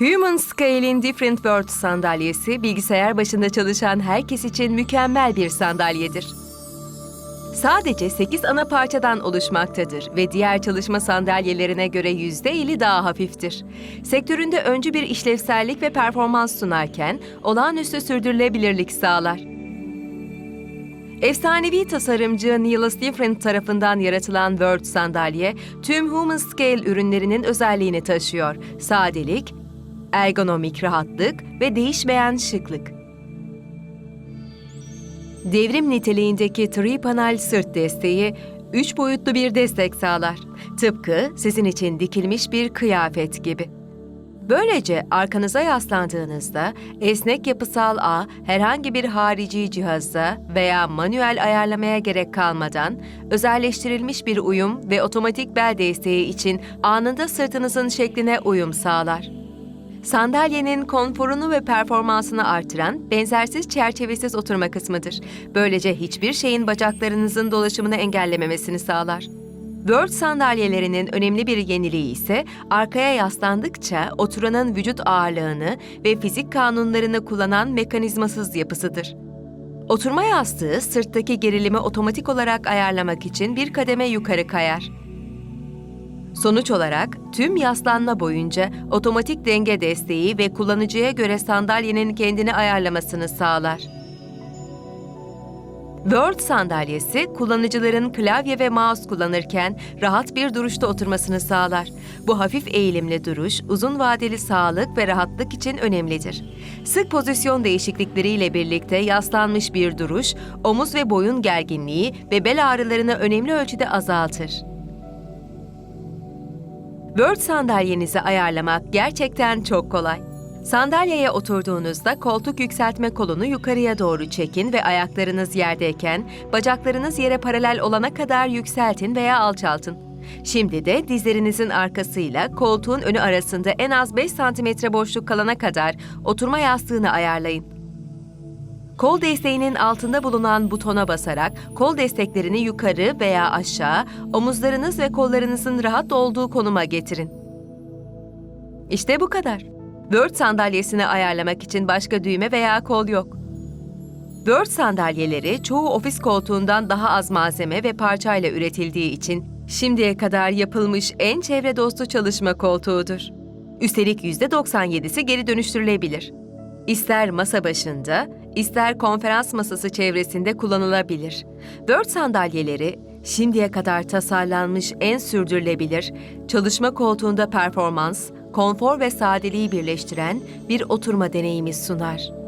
Human Scale'in Different World sandalyesi bilgisayar başında çalışan herkes için mükemmel bir sandalyedir. Sadece 8 ana parçadan oluşmaktadır ve diğer çalışma sandalyelerine göre %50 daha hafiftir. Sektöründe öncü bir işlevsellik ve performans sunarken olağanüstü sürdürülebilirlik sağlar. Efsanevi tasarımcı Nicholas Different tarafından yaratılan Word sandalye, tüm Human Scale ürünlerinin özelliğini taşıyor. Sadelik, ergonomik rahatlık ve değişmeyen şıklık. Devrim niteliğindeki tripanel sırt desteği, üç boyutlu bir destek sağlar. Tıpkı sizin için dikilmiş bir kıyafet gibi. Böylece arkanıza yaslandığınızda esnek yapısal ağ herhangi bir harici cihazda veya manuel ayarlamaya gerek kalmadan özelleştirilmiş bir uyum ve otomatik bel desteği için anında sırtınızın şekline uyum sağlar. Sandalyenin konforunu ve performansını artıran benzersiz çerçevesiz oturma kısmıdır. Böylece hiçbir şeyin bacaklarınızın dolaşımını engellememesini sağlar. Word sandalyelerinin önemli bir yeniliği ise arkaya yaslandıkça oturanın vücut ağırlığını ve fizik kanunlarını kullanan mekanizmasız yapısıdır. Oturma yastığı sırttaki gerilimi otomatik olarak ayarlamak için bir kademe yukarı kayar. Sonuç olarak tüm yaslanma boyunca otomatik denge desteği ve kullanıcıya göre sandalyenin kendini ayarlamasını sağlar. Word sandalyesi kullanıcıların klavye ve mouse kullanırken rahat bir duruşta oturmasını sağlar. Bu hafif eğilimli duruş uzun vadeli sağlık ve rahatlık için önemlidir. Sık pozisyon değişiklikleriyle birlikte yaslanmış bir duruş, omuz ve boyun gerginliği ve bel ağrılarını önemli ölçüde azaltır. Word sandalyenizi ayarlamak gerçekten çok kolay. Sandalyeye oturduğunuzda koltuk yükseltme kolunu yukarıya doğru çekin ve ayaklarınız yerdeyken bacaklarınız yere paralel olana kadar yükseltin veya alçaltın. Şimdi de dizlerinizin arkasıyla koltuğun önü arasında en az 5 santimetre boşluk kalana kadar oturma yastığını ayarlayın. Kol desteğinin altında bulunan butona basarak kol desteklerini yukarı veya aşağı, omuzlarınız ve kollarınızın rahat olduğu konuma getirin. İşte bu kadar. Word sandalyesini ayarlamak için başka düğme veya kol yok. Word sandalyeleri çoğu ofis koltuğundan daha az malzeme ve parçayla üretildiği için şimdiye kadar yapılmış en çevre dostu çalışma koltuğudur. Üstelik %97'si geri dönüştürülebilir. İster masa başında, ister konferans masası çevresinde kullanılabilir. Word sandalyeleri şimdiye kadar tasarlanmış en sürdürülebilir, çalışma koltuğunda performans, konfor ve sadeliği birleştiren bir oturma deneyimi sunar.